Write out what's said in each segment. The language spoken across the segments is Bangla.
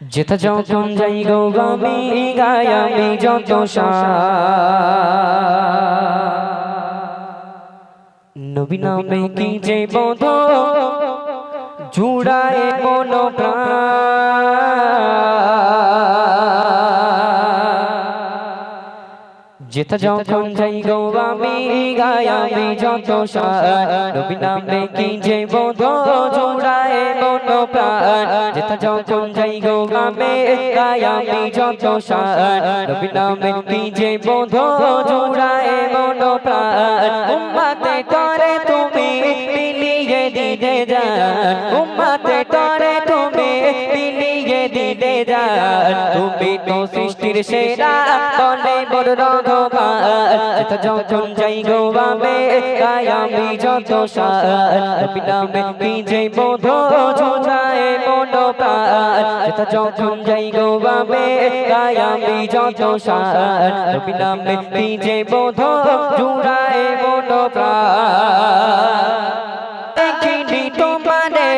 যেথা যখন যাই গো গামি গায় আমি যত নবী নামে কি যে বোধ, জুড়ায় মন যেথা যখন যাই গো আমি গায় আমি যত নবী নামে কি যে বোধ জোড়ায় মন প্রাণ। যেথা যখন যাই গো আমি গায় আমি যত নবী নামে কি যে বোধ জোড়ায় মন প্রাণ। উম্মতে করে তুমি দিতে যান। উম্মতে করে তুমি মিলিয়ে দিতে যান। তুমি তো সৃষ্টির সেরা বলে বড় রঘবান। এত যখন যাই গো বাবে গায় আমি যত সাবি নামে কি যে বোধ ঝোলায় মন প্রাণ যখন যাই গো বাবে আমি যত কি যে বোধ জুড়ায় মন প্রাণ দেখিনি তোমারে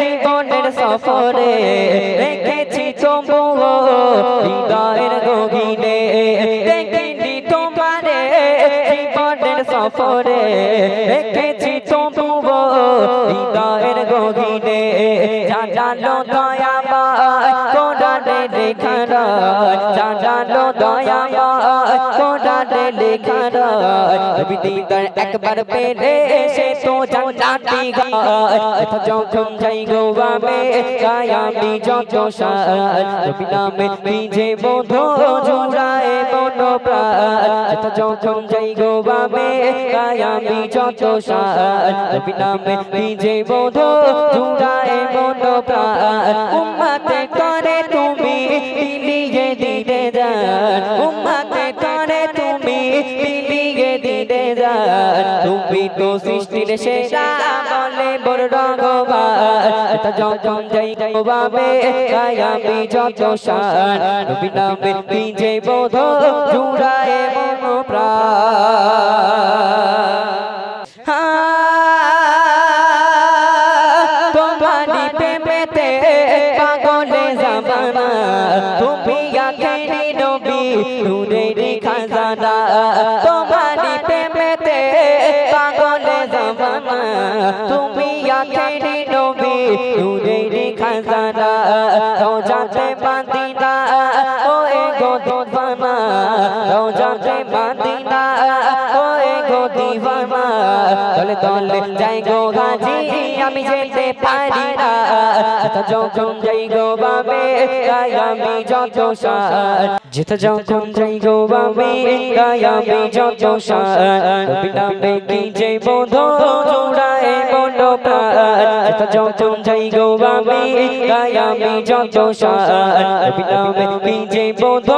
জীবনের সফরে রেখেছি তবুও হৃদয়ের গভীরে দেখিনি তোমারে জীবনের সফরে রেখেছি তবুও হৃদয়ের গভীরে জানালো দয়াময় কোরআনে লেখা রয় জানালো দয়াময় কোরআনে লেখা নবী দিদার একবার পেলে সে তো জান্নাতি গায় যখন যাই গো আমি গায় আমি যত সার নবী নামে ভিজে বোধ জোড়ায় মন প্রাণ যখন যাই গো আমি গায় আমি যত সার নবী নামে ভিজে বোধ জোড়ায় মন প্রাণ উম্মতে করে তুমি মিলিয়ে দিতে যান। উম্মতে করে তুমি মিলিয়ে দিতে যান। তুমি তো সৃষ্টির সেরা বলে বড় রগবান। এটা যখন যাই বাবে গায় আমি যত শান নবী নামে পিজে বোধ, জুড়ায় খাজানা তোমারি প্রেমেতে পাগলে জামানা তুমি আখেরি নবী, নূরের খাজানা। ও আমি যেতে পারি না। যেটা যখন যাই গো বাবে গাই আমি যত সার যেটা যখন যাই গো বাবে গাই আমি যত সার নবী নামে কি যে বোধ জোড়ায় মন প্রাণ যেটা যখন যাই গো বাবে গাই আমি যত সার নবী নামে কি যে বোধ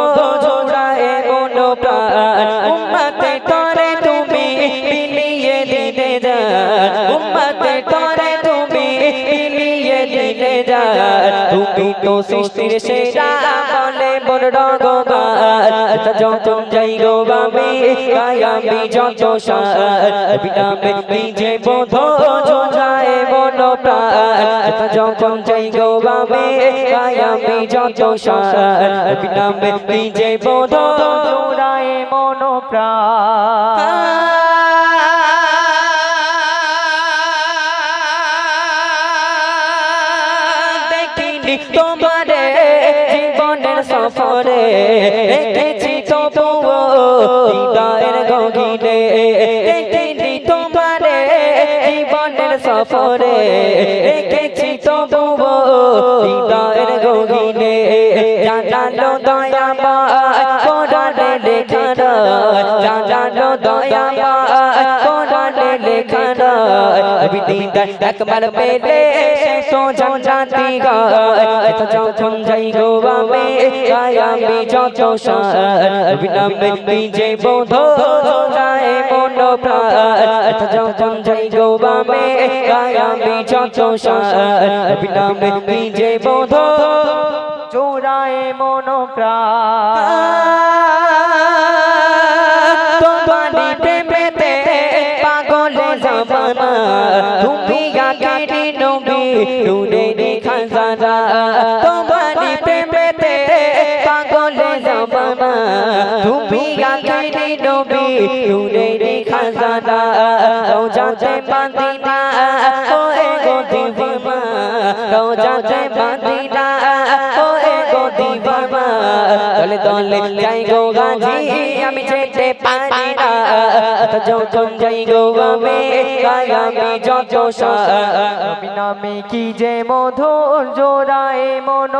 জোড়ায় মন প্রাণ উম্মতে করে তুমি মিলিয়ে দিতে যান। তুমি তো সৃষ্টির সেরা বলে বড় রগবান এটা যখন যাই গো বাবি আমি যত বিনামে নিজে বোধ জোড়ায় মন প্রাণ যখন যাই গো বাবি আমি যত বিনামে নিজে বোধ জোড়ায় মন প্রাণ সফরে রেখেছি তবুও হৃদয়ের গগিনে। দেখিনি তোমারে জীবনের সফরে রেখেছি তবুও হৃদয়ের গগিনে। জানালো দয়াময় কোরআনে লেখা রয়। জানালো দয়াময় কোরআনে লেখা রয় নবী দিদার একবার পেলে তো জান্নাতি গায় এত যখন যাই গো আমি গায় আমি যত সার। নবী নামে বিজে বোধ যায় মন প্রাণ। এত যখন যাই গো আমি গায় আমি যত সার। নবী নামে বিজে বোধ জোড়ায় মন প্রাণ। তোমারি আখেরি নবী, নূরের খাজানা। রোজাতে মদিনা ওয়ে গো দিবানা। রোজাতে মদিনা ওয়ে গো দিবানা। দলে দলে যাই গো গাজি, আমি যেতে পারি না। যখন যাই গো আমি আমি যত নামে কি যে মধুর জোড়ায় মন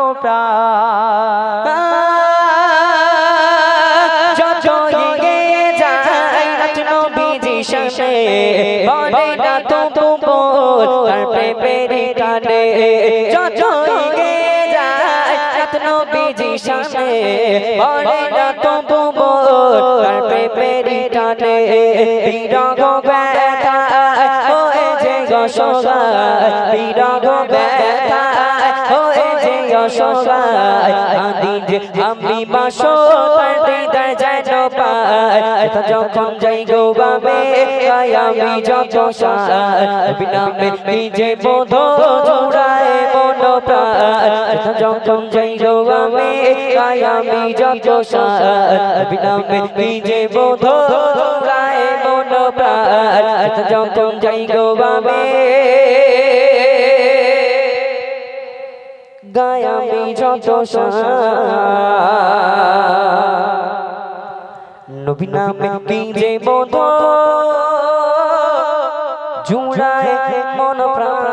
বিজি শাসে না তবু তার প্রেমের টানে। বিরগ ব্যথা হয়েছে যশোগায় বিরগ ব্যথা হয়েছে যশোগায় আদি আমি বাসো তার এটা যখন যাই গো বাবে আমি যত বিনামে নিজে বোধ জোড়ায় মন এটা যখন যাই গো বাবে আমি যত বিনামে নিজে বোধ জোড়ায় মন এটা যখন যাই গো বাবে গায় আমি যত নবী নামে কি যে বোধ জুড়ায় মন প্রাণ